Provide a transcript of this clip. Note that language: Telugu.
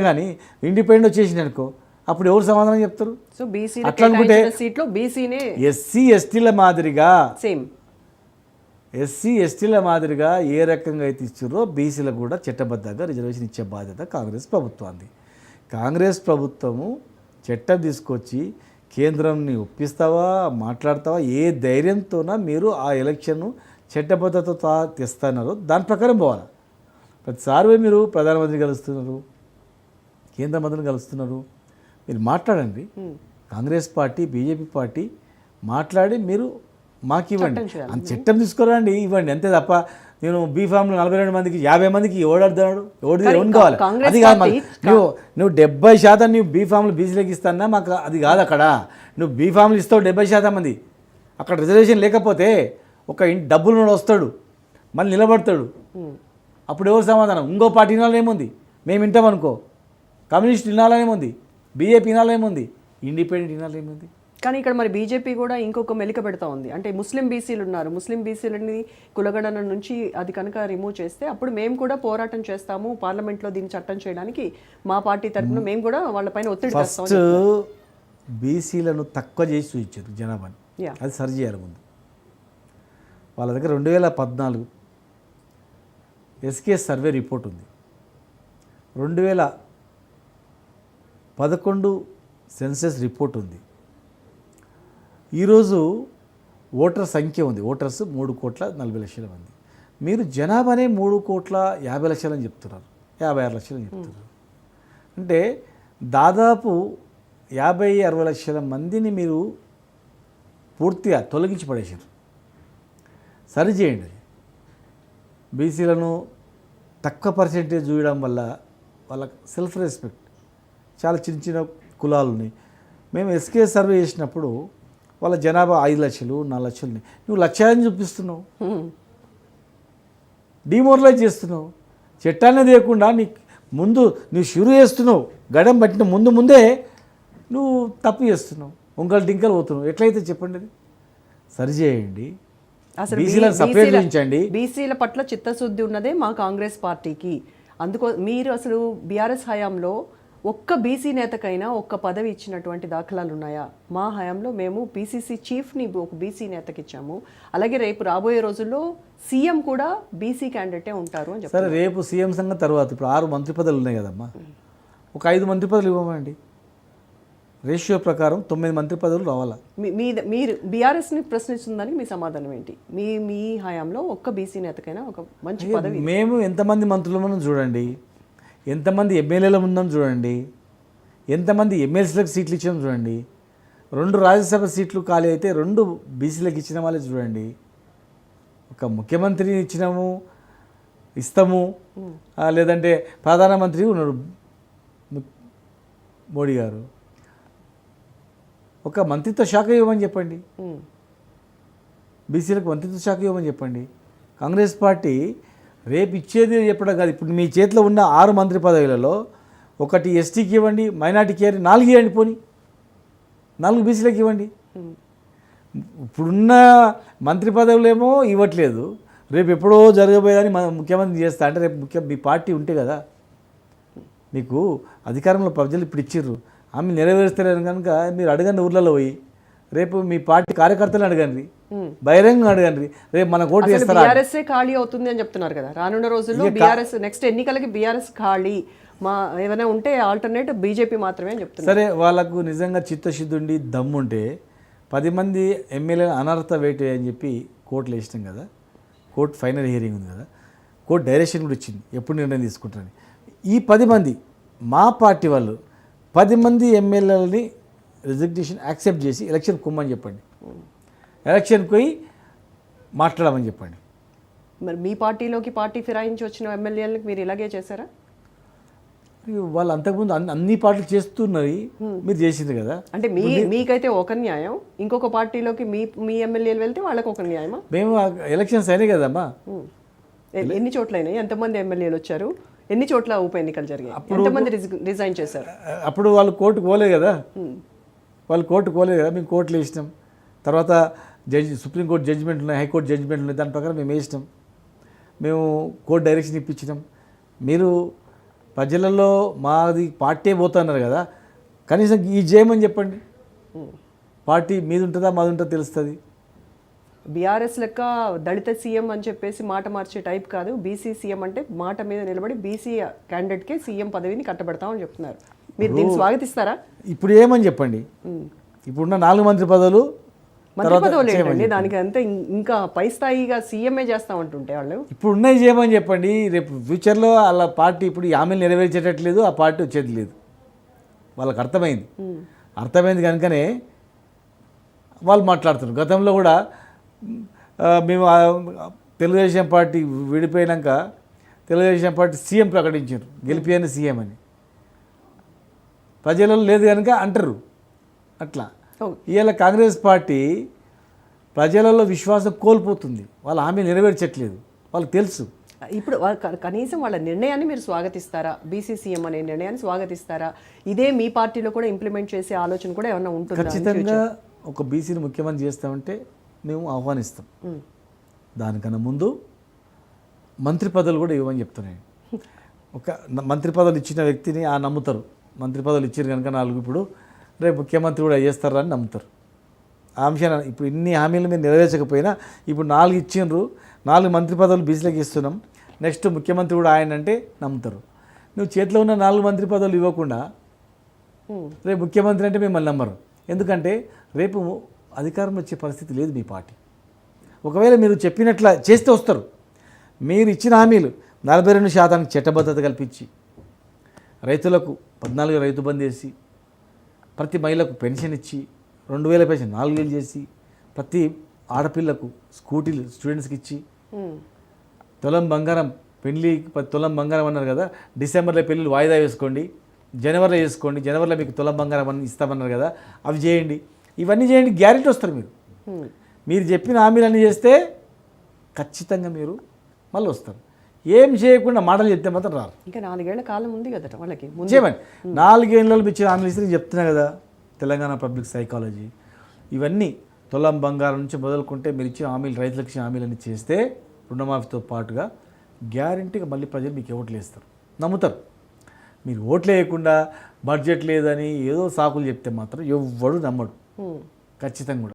కానీ ఇండిపెండెంట్ వచ్చేసింది అనుకో అప్పుడు ఎవరు సమాధానం చెప్తారు? సో బీసీ అట్లా అనుకుంటే- సీట్లో బీసీనే ఎస్సీ ఎస్టీల మాదిరిగా సేమ్ ఎస్సీ ఎస్టీల మాదిరిగా ఏ రకంగా అయితే ఇచ్చారో బీసీలకు కూడా చట్టబద్ధంగా రిజర్వేషన్ ఇచ్చే బాధ్యత కాంగ్రెస్ ప్రభుత్వాన్ని కాంగ్రెస్ ప్రభుత్వము చట్టం తీసుకొచ్చి కేంద్రంని ఒప్పిస్తావా మాట్లాడతావా ఏ ధైర్యంతోన మీరు ఆ ఎలక్షన్ చట్టబద్ధతతో తెస్తున్నారో దాని ప్రకారం పోవాలి. ప్రతిసారి మీరు ప్రధానమంత్రి కలుస్తున్నారు కేంద్ర మంత్రిని కలుస్తున్నారు. మీరు మాట్లాడండి. కాంగ్రెస్ పార్టీ బీజేపీ పార్టీ మాట్లాడి మీరు మాకు ఇవ్వండి. అంత చట్టం తీసుకురండి ఇవ్వండి. అంతే తప్ప నేను బీఫామ్లో నలభై రెండు మందికి యాభై మందికి ఓడాడుతున్నాడు ఓడి ఎవరు కావాలి అది కాదు. పార్టీ- నువ్వు నువ్వు డెబ్బై శాతం నువ్వు బీఫామ్లు బీసీలకు ఇస్తానా మాకు అది కాదు అక్కడ. నువ్వు బీఫామ్లు ఇస్తావు డెబ్బై శాతం మంది. అక్కడ రిజర్వేషన్ లేకపోతే ఒక ఇంటి డబ్బులు వస్తాడు. మళ్ళీ నిలబడతాడు. అప్పుడు ఎవరు సమాధానం? ఇంకో పార్టీ వినాలని ఏముంది మేము వింటాం అనుకో కమ్యూనిస్ట్ వినాలని ఏముంది బీజేపీ ఏముంది ఇండిపెండెంట్ వినాలని ఏముంది కానీ ఇక్కడ మరి బీజేపీ కూడా ఇంకొక మెలిక పెడతా ఉంది. అంటే ముస్లిం బీసీలు ఉన్నారు. ముస్లిం బీసీలని కులగణన నుంచి అది కనుక రిమూవ్ చేస్తే అప్పుడు మేము కూడా పోరాటం చేస్తాము. పార్లమెంట్లో దీన్ని చట్టం చేయడానికి మా పార్టీ తరఫున మేము. కూడా వాళ్ళపైన ఒత్తిడి ఫస్ట్ బీసీలను తక్కువ చేసి చూపించారు జనాభాని. అది సరి చేయాలి ముందు. వాళ్ళ దగ్గర రెండు వేల పద్నాలుగు ఎస్కే సర్వే రిపోర్ట్ ఉంది. రెండు వేల పదకొండు సెన్సెస్ రిపోర్ట్ ఉంది. ఈరోజు ఓటర్ సంఖ్య ఉంది. ఓటర్స్ మూడు కోట్ల నలభై లక్షల మంది. మీరు జనాభానే మూడు కోట్ల యాభై లక్షలని చెప్తున్నారు. యాభై ఆరు లక్షలని చెప్తున్నారు. అంటే దాదాపు యాభై అరవై లక్షల మందిని మీరు పూర్తిగా తొలగించి పడేశారు. సరి చేయండి బీసీలను తక్కువ పర్సెంటేజ్ చూడడం వల్ల వాళ్ళ సెల్ఫ్ రెస్పెక్ట్ చాలా చిన్న చిన్న కులాలు ఉన్నాయి. మేము ఎస్కే సర్వే చేసినప్పుడు వాళ్ళ జనాభా ఐదు లక్షలు నాలుగు లక్షలు నువ్వు లక్ష్యాన్ని చూపిస్తున్నావు. డిమోరలైజ్ చేస్తున్నావు. చట్టాన్ని తీయకుండా నీ ముందు నువ్వు షురు చేస్తున్నావు. గడం పట్టిన ముందు ముందే నువ్వు తప్పు చేస్తున్నావు. ఉంకలు టింకలు పోతున్నావు. ఎట్లయితే చెప్పండి అది? సరిచేయండి అసలు బీసీలను సపరేట్ చేయించండి. బీసీల పట్ల చిత్తశుద్ధి ఉన్నదే మా కాంగ్రెస్ పార్టీకి. అందుకో మీరు అసలు బీఆర్ఎస్ హయాంలో ఒక్క బీసీ నేతకైనా ఒక్క పదవి ఇచ్చినటువంటి దాఖలాలు ఉన్నాయా మా హయాంలో మేము పీసీసీ చీఫ్ని ఒక బీసీ నేతకి ఇచ్చాము అలాగే రేపు రాబోయే రోజుల్లో సీఎం కూడా బీసీ క్యాండిడేటే ఉంటారు అని చెప్పారు సరే రేపు సీఎం సంఘం తర్వాత ఇప్పుడు ఆరు మంత్రి పదవులు ఉన్నాయి కదమ్మా. ఒక ఐదు మంత్రి పదవులు ఇవ్వమండి. రేషియో ప్రకారం తొమ్మిది మంత్రి పదవులు రావాలా? మీ మీరు బీఆర్ఎస్ని ప్రశ్నిస్తుందని మీ సమాధానం ఏంటి? మీ మీ హయాంలో ఒక్క బీసీ నేతకైనా ఒక మంచి పదవి మేము ఎంతమంది మంత్రులు ఉన్నాం చూడండి. ఎంతమంది ఎమ్మెల్యేలు ఉన్నాం చూడండి. ఎంతమంది ఎమ్మెల్సీలకు సీట్లు ఇచ్చాం చూడండి. రెండు రాజ్యసభ సీట్లు ఖాళీ అయితే రెండు బీసీలకు ఇచ్చిన వాళ్ళే చూడండి. ఒక ముఖ్యమంత్రిని ఇచ్చినాము ఇస్తాము. లేదంటే ప్రధానమంత్రి ఉన్నాడు మోడీ గారు. ఒక మంత్రిత్వ శాఖ ఇవ్వమని చెప్పండి. బీసీలకు మంత్రిత్వ శాఖ ఇవ్వమని చెప్పండి. కాంగ్రెస్ పార్టీ రేపు ఇచ్చేది చెప్పడం కాదు. ఇప్పుడు మీ చేతిలో ఉన్న ఆరు మంత్రి పదవులలో ఒకటి ఎస్టీకి ఇవ్వండి మైనార్టీకి ఇవ్వండి నాలుగు ఇవ్వండి పోని. నాలుగు బీసీలకు ఇవ్వండి. ఇప్పుడున్న మంత్రి పదవులేమో ఇవ్వట్లేదు. రేపు ఎప్పుడో జరగబోయేదని మన ముఖ్యమంత్రి చేస్తా అంటే రేపు ముఖ్య మీ పార్టీ ఉంటే కదా. మీకు అధికారంలో ప్రజలు ఇప్పుడు ఇచ్చిర్రు. ఆమె నెరవేరుస్తలేరు కనుక మీరు అడగండి ఊర్లలో పోయి. రేపు మీ పార్టీ కార్యకర్తలు అడగండి. బహిరంగ అడగండి. రేపు మన ఓటు చేస్తారా? బీఆర్ఎస్ ఖాళీ అవుతుంది అని చెప్తున్నారు కదా. రానున్న రోజుల్లో బీఆర్ఎస్ నెక్స్ట్ ఎన్నికలకి బీఆర్ఎస్ ఖాళీ. మా ఏమైనా ఉంటే ఆల్టర్నేట్ బీజేపీ మాత్రమే చెప్తున్నారు. సరే వాళ్ళకు నిజంగా చిత్తశుద్ధి ఉండి దమ్ముంటే పది మంది ఎమ్మెల్యే అనర్హత వేటు అని చెప్పి కోర్టులో వేసినాం కదా. కోర్టు ఫైనల్ హియరింగ్ ఉంది కదా. కోర్టు డైరెక్షన్ కూడా ఇచ్చింది. ఎప్పుడు నిర్ణయం తీసుకుంటారని. ఈ పది మంది మా పార్టీ వాళ్ళు పది మంది ఎమ్మెల్యేలని రిజిగ్నేషన్ యాక్సెప్ట్ చేసి ఎలక్షన్ కుమ్మని చెప్పండి. ఎలక్షన్కి పోయి మాట్లాడమని చెప్పండి. మరి మీ పార్టీలోకి పార్టీ ఫిరాయించి వచ్చిన ఎమ్మెల్యేలకు మీరు ఇలాగే చేశారా? వాళ్ళు అంతకుముందు అన్ని అన్ని పార్టీలు చేస్తున్నవి మీరు చేసింది కదా. అంటే మీ మీకైతే ఒక న్యాయం ఇంకొక పార్టీలోకి మీ మీ ఎమ్మెల్యేలు వెళ్తే వాళ్ళకి ఒక న్యాయమా? మేము ఎలక్షన్స్ అయినాయి కదమ్మా. ఎన్ని చోట్ల అయినాయి ఎంతమంది ఎమ్మెల్యేలు వచ్చారు? ఎన్ని చోట్ల ఉప ఎన్నికలు జరిగాయి? ఎంతమంది రిజి- రిజైన్ చేశారు? అప్పుడు వాళ్ళు కోర్టుకు పోలేదు కదా. వాళ్ళు కోర్టు పోలేదు కదా మేము కోర్టులో వేసినాం. తర్వాత జడ్జి సుప్రీంకోర్టు జడ్జిమెంట్ ఉన్నాయి హైకోర్టు జడ్జిమెంట్ ఉన్నాయి దాని ప్రకారం మేము వేసినాం. మేము కోర్టు డైరెక్షన్ ఇప్పించినాం. మీరు ప్రజలలో మాది పార్టీ పోతున్నారు కదా కనీసం ఈ చేయమని చెప్పండి. పార్టీ మీది ఉంటుందా మాది ఉంటుందా తెలుస్తుంది. బీఆర్ఎస్ లెక్క దళిత సీఎం అని చెప్పేసి మాట మార్చే టైప్ కాదు. బీసీ సీఎం అంటే మాట మీద నిలబడి బీసీ క్యాండిడేట్కే సీఎం పదవిని కట్టబెడతామని చెప్తున్నారు. మీరు దీన్ని స్వాగతిస్తారా? ఇప్పుడు ఏమని చెప్పండి? ఇప్పుడున్న నాలుగు మంత్రి పదవులు మంత్రి పదవులు ఏంటండి? దానికి అంతా ఇంకా పై స్థాయిగా సీఎంఏ చేస్తామంటుంటే వాళ్ళు? ఇప్పుడు ఉన్నాయి చేయమని చెప్పండి రేపు ఫ్యూచర్లో వాళ్ళ పార్టీ ఇప్పుడు ఈ హామీలు నెరవేర్చేటట్లేదు ఆ పార్టీ వచ్చేది లేదు. వాళ్ళకి అర్థమైంది. అర్థమైంది కనుకనే వాళ్ళు మాట్లాడుతున్నారు. గతంలో కూడా మేము తెలుగుదేశం పార్టీ విడిపోయినాక తెలుగుదేశం పార్టీ సీఎం ప్రకటించారు. గెలిపియని సీఎం అని. ప్రజలలో లేదు కనుక అంటారు. అట్లా. ఇవాళ కాంగ్రెస్ పార్టీ ప్రజలలో విశ్వాసం కోల్పోతుంది. వాళ్ళ హామీ నెరవేర్చట్లేదు. వాళ్ళకి తెలుసు. ఇప్పుడు కనీసం వాళ్ళ నిర్ణయాన్ని మీరు స్వాగతిస్తారా? బీసీ సీఎం అనే నిర్ణయాన్ని స్వాగతిస్తారా? ఇదే మీ పార్టీలో కూడా ఇంప్లిమెంట్ చేసే ఆలోచన కూడా ఏమన్నా ఉంటుందా ఖచ్చితంగా ఒక బీసీని ముఖ్యమంత్రి చేస్తామంటే మేము ఆహ్వానిస్తాం. దానికన్నా ముందు మంత్రి పదవులు కూడా ఇవ్వమని చెప్తున్నాయి ఒక మంత్రి పదవులు ఇచ్చిన వ్యక్తిని ఆ నమ్ముతారు. మంత్రి పదవులు ఇచ్చారు కనుక నాలుగు ఇప్పుడు. రేపు ముఖ్యమంత్రి కూడా చేస్తారా అని నమ్ముతారు. ఆ అంశాన్ని ఇప్పుడు ఇన్ని హామీలు మీరు నెరవేర్చకపోయినా ఇప్పుడు నాలుగు ఇచ్చిండ్రు నాలుగు మంత్రి పదవులు బీసీలకు ఇస్తున్నాం నెక్స్ట్ ముఖ్యమంత్రి కూడా ఆయన అంటే నమ్ముతారు. నువ్వు చేతిలో ఉన్న నాలుగు మంత్రి పదవులు ఇవ్వకుండా. రేపు ముఖ్యమంత్రి అంటే మిమ్మల్ని నమ్మరు. ఎందుకంటే రేపు అధికారం వచ్చే పరిస్థితి లేదు మీ పార్టీ. ఒకవేళ మీరు చెప్పినట్ల చేస్తే వస్తారు. మీరు ఇచ్చిన హామీలు నలభై రెండు శాతానికి చట్టబద్ధత కల్పించి రైతులకు పద్నాలుగు రైతు బంద్ చేసి ప్రతి మహిళకు పెన్షన్ ఇచ్చి రెండు వేల పెన్షన్ నాలుగు వేలు చేసి ప్రతి ఆడపిల్లకు స్కూటీలు స్టూడెంట్స్కి ఇచ్చి. తులం బంగారం పది తులం బంగారం అన్నారు కదా డిసెంబర్లో పెళ్ళిళ్ళు వాయిదా వేసుకోండి జనవరిలో వేసుకోండి జనవరిలో మీకు తులం బంగారం అని ఇస్తామన్నారు కదా అవి చేయండి ఇవన్నీ చేయండి గ్యారెంటీ వస్తారు మీరు. మీరు చెప్పిన హామీలన్నీ చేస్తే ఖచ్చితంగా మీరు మళ్ళీ వస్తారు ఏం చేయకుండా మాటలు చెప్తే మాత్రం రారు. ఇంకా నాలుగేళ్ళ కాలం ఉంది కదా వాళ్ళకి. ముందు చేయమని నాలుగేళ్ళలో మీరు ఇచ్చిన హామీలు ఇస్తే నేను చెప్తున్నా కదా తెలంగాణ పబ్లిక్ సైకాలజీ. ఇవన్నీ తులం బంగారం నుంచి మొదలుకుంటే మీరు ఇచ్చిన హామీలు రైతులకు ఇచ్చిన హామీలన్నీ చేస్తే రుణమాఫీతో పాటుగా గ్యారంటీగా మళ్ళీ ప్రజలు మీకు ఓట్లు వేస్తారు. నమ్ముతారు. మీరు ఓట్లు వేయకుండా బడ్జెట్ లేదని ఏదో సాకులు చెప్తే మాత్రం ఎవ్వడు నమ్మడు. ఖచ్చితంగా కూడా.